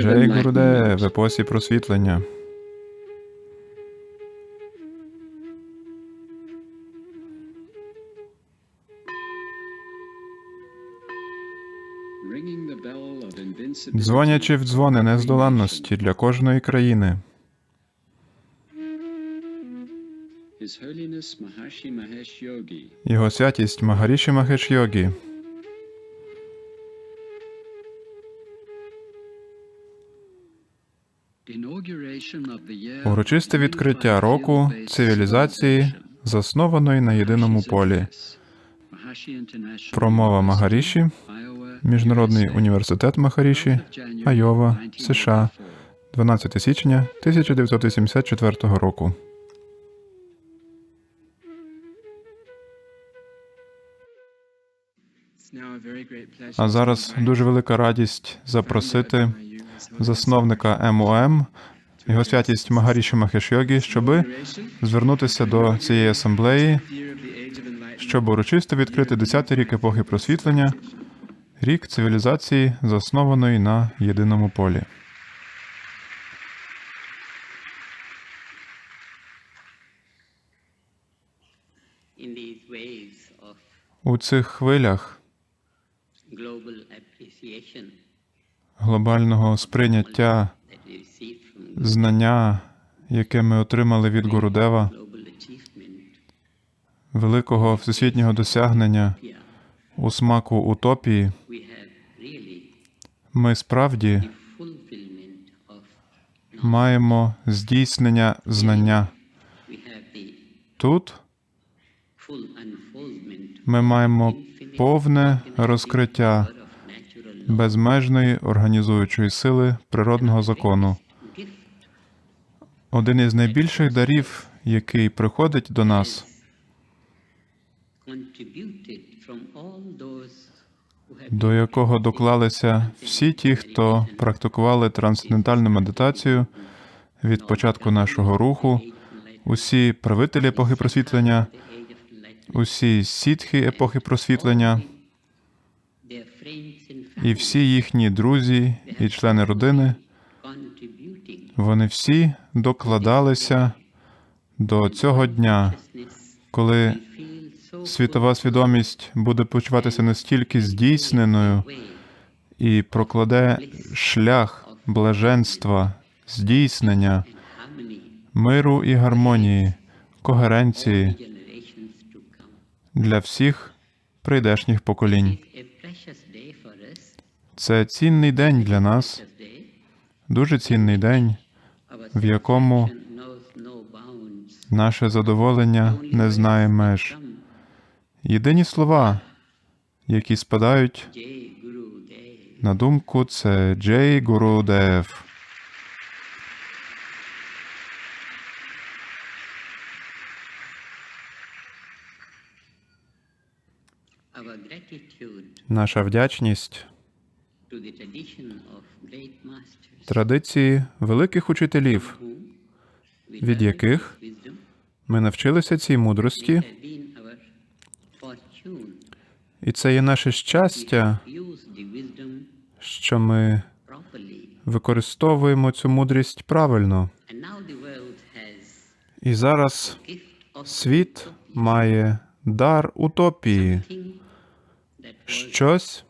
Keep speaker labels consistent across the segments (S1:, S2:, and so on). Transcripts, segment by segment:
S1: Джей Гуруде в
S2: enlightenment.
S1: епосі просвітлення. Дзвонячи в дзвони нездоланності для кожної країни. Його святість Магаріші Махеш Йогі. Урочисте відкриття року цивілізації, заснованої на єдиному полі. Промова Магаріші, Міжнародний університет Махаріші,
S2: 12th of January
S1: Айова, США, 12 січня 1984 року. А зараз дуже велика радість запросити засновника МОМ, його святість Магаріші Махеш Йогі, щоби звернутися до цієї асамблеї, щоб урочисто відкрити 10-й рік епохи просвітлення, рік цивілізації, заснованої на єдиному полі. У цих хвилях глобального сприйняття знання, яке ми отримали від Гурудева, великого всесвітнього досягнення у смаку утопії, ми справді маємо здійснення знання. Тут ми маємо повне розкриття безмежної організуючої сили природного закону. Один із найбільших дарів, який приходить до нас, до якого доклалися всі ті, хто практикували трансцендентальну медитацію від початку нашого руху, усі правителі епохи просвітлення, усі сітхи епохи просвітлення і всі їхні друзі і члени родини, вони всі докладалися до цього дня, коли світова свідомість буде почуватися настільки здійсненою і прокладе шлях блаженства, здійснення, миру і гармонії, когеренції для всіх прийдешніх поколінь. Це цінний день для нас, дуже цінний день, в якому наше задоволення не знає меж. Єдині слова, які спадають на думку, це Джей.
S3: Our gratitude
S1: Наша вдячність традиції великих учителів, від яких ми навчилися цій мудрості, і це є наше щастя, що ми використовуємо цю мудрість правильно. І зараз світ має дар утопії, щось,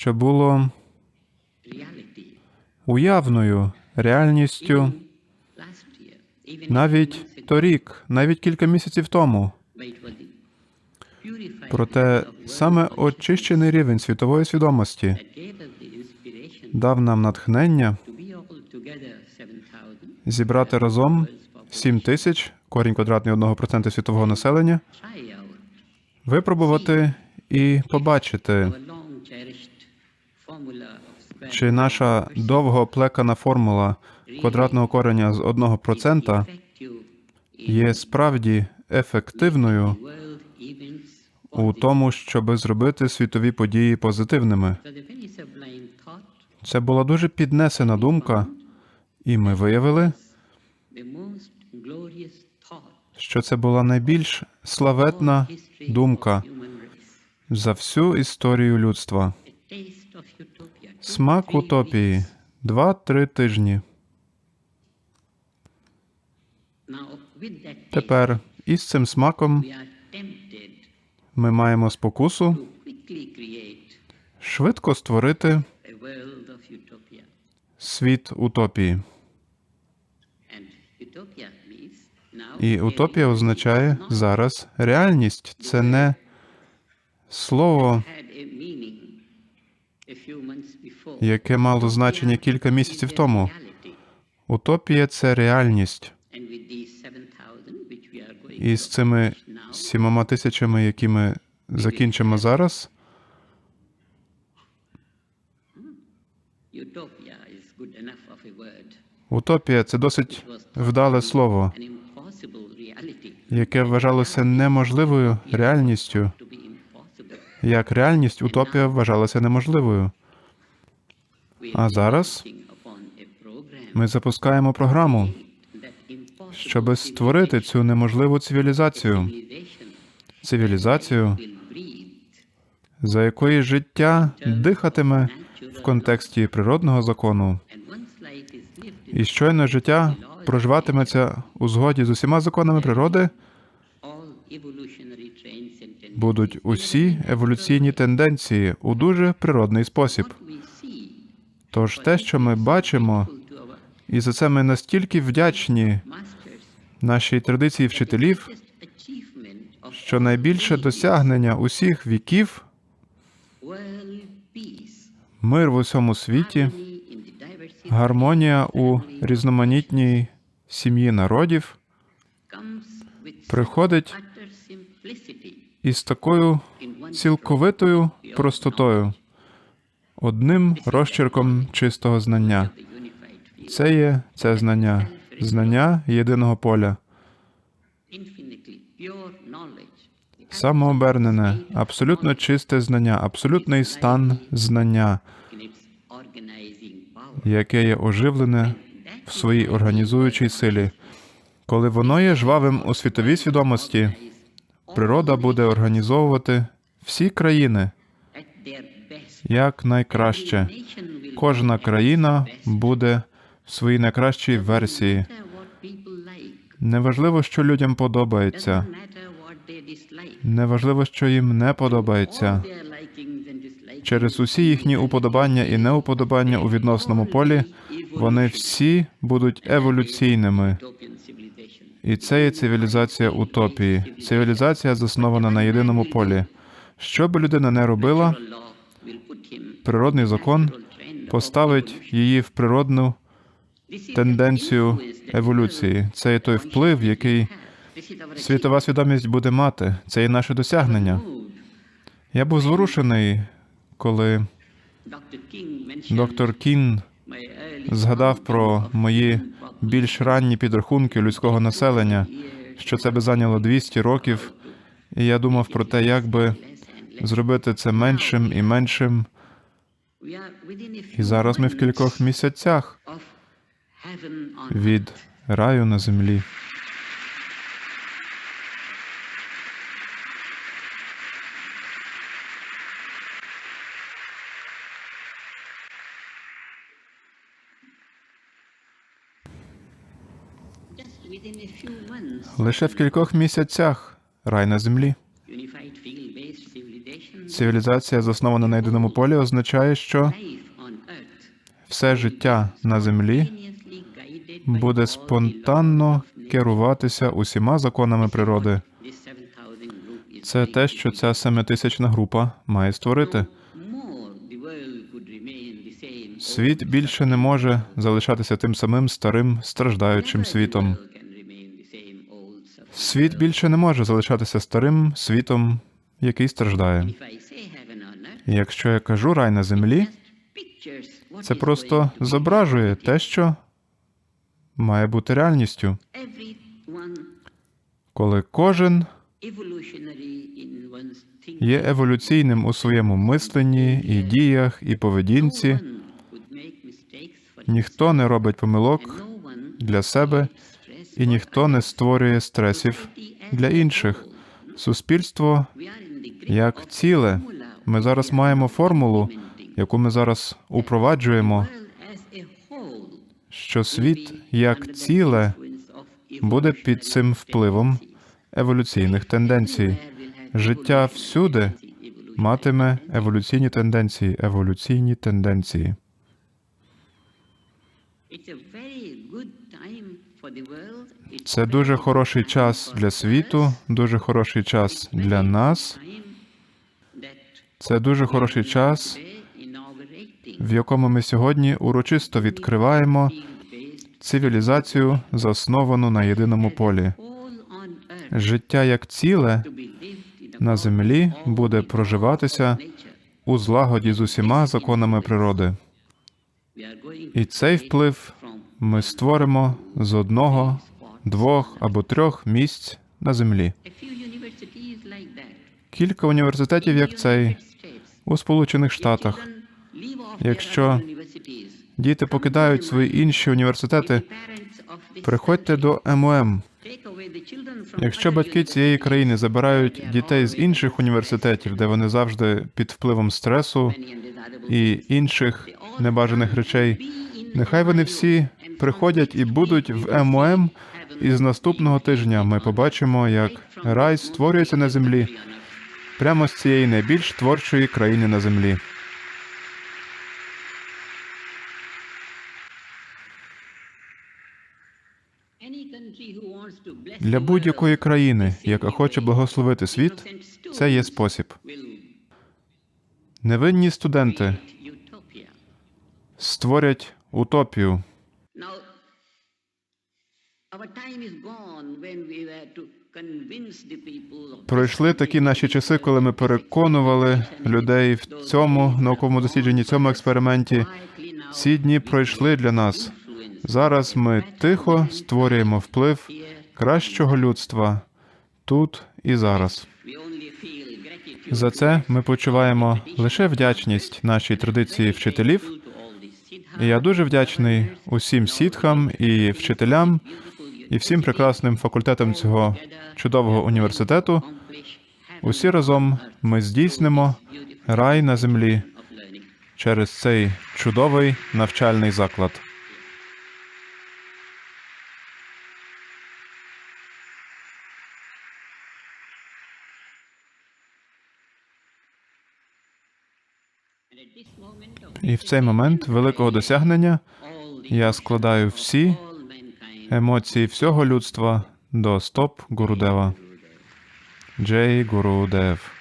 S1: що було уявною реальністю навіть торік, навіть кілька місяців тому. Проте саме очищений рівень світової свідомості дав нам натхнення
S3: to be all together 7,000
S1: зібрати разом 7 тисяч, корінь квадратний 1% світового населення, випробувати і побачити, чи наша довго оплекана формула квадратного кореня з 1% є справді ефективною у тому, щоб зробити світові події позитивними. Це була дуже піднесена думка, і ми виявили, що це була найбільш славетна думка за всю історію людства. Смак утопії. Два-три тижні. Тепер із цим смаком ми маємо спокусу швидко створити світ утопії. І утопія означає зараз реальність. Це не слово, яке мало значення кілька місяців тому. Утопія це реальність.
S3: And with these 7,000 which we are going
S1: І з цими сімома тисячами, які ми закінчимо зараз, утопія це досить вдале слово, яке вважалося неможливою реальністю. Як реальність, утопія вважалася неможливою. А зараз ми запускаємо програму, щоб створити цю неможливу цивілізацію, цивілізацію, за якої життя дихатиме в контексті природного закону, і щойно життя проживатиметься у згоді з усіма законами природи, будуть усі еволюційні тенденції у дуже природний спосіб. Тож те, що ми бачимо, і за це ми настільки вдячні нашій традиції вчителів, що найбільше досягнення усіх віків мир в усьому світі, гармонія у різноманітній сім'ї народів приходить із такою цілковитою простотою, одним розчерком чистого знання. Це є це знання, знання єдиного поля, самообернене, абсолютно чисте знання, абсолютний стан знання, яке є оживлене в своїй організуючій силі. Коли воно є жвавим у світовій свідомості, природа буде організовувати всі країни як найкраще. Кожна країна буде в своїй найкращій версії. Неважливо, що людям подобається, неважливо, що їм не подобається. Через усі їхні уподобання і неуподобання у відносному полі вони всі будуть еволюційними. І це є цивілізація утопії. Цивілізація заснована на єдиному полі. Що би людина не робила, природний закон поставить її в природну тенденцію еволюції. Це є той вплив, який світова свідомість буде мати. Це є наше досягнення. Я був зворушений, коли доктор Кін згадав про мої більш ранні підрахунки людського населення, що це би зайняло 200 років, і я думав про те, як би зробити це меншим і меншим. І зараз ми в кількох місяцях від раю на землі. Лише в кількох місяцях рай на землі. Цивілізація, заснована на єдиному полі, означає, що все життя на землі буде спонтанно керуватися усіма законами природи.
S3: This 7,000 group is
S1: Це те, що ця семитисячна група має створити. Світ більше не може залишатися тим самим старим страждаючим світом. Світ більше не може залишатися старим світом, який страждає. І Якщо я кажу рай на землі, це просто зображує те, що має бути реальністю, коли кожен є еволюційним у своєму мисленні і діях і поведінці. Ніхто не робить помилок для себе, і ніхто не створює стресів для інших. Суспільство як ціле. Ми зараз маємо формулу, яку ми зараз упроваджуємо, що світ як ціле буде під цим впливом еволюційних тенденцій. Життя всюди матиме еволюційні тенденції, еволюційні тенденції. Це дуже хороший час для світу, дуже хороший час для нас. Це дуже хороший час, в якому ми сьогодні урочисто відкриваємо цивілізацію, засновану на єдиному полі. Життя як ціле на землі буде проживатися у злагоді з усіма законами природи. І цей вплив ми створимо з одного, двох або трьох місць на землі. Кілька університетів, як цей, у Сполучених Штатах. Якщо діти покидають свої інші університети, приходьте до МОМ. Якщо батьки цієї країни забирають дітей з інших університетів, де вони завжди під впливом стресу і інших небажаних речей, нехай вони всі приходять і будуть в МОМ. І з наступного тижня ми побачимо, як рай створюється на землі прямо з цієї найбільш творчої країни на землі. Для будь-якої країни, яка хоче благословити світ, це є спосіб. Невинні студенти створять утопію. Пройшли такі наші часи, коли ми переконували людей в цьому науковому дослідженні, цьому експерименті. Ці дні пройшли для нас. Зараз ми тихо створюємо вплив кращого людства тут і зараз. За це ми почуваємо лише вдячність нашій традиції вчителів. І я дуже вдячний усім сітхам і вчителям, і всім прекрасним факультетам цього чудового університету. Усі разом ми здійснимо рай на землі через цей чудовий навчальний заклад. І в цей момент великого досягнення я складаю всі емоції всього людства до стоп Гурудева. Джей Гурудев.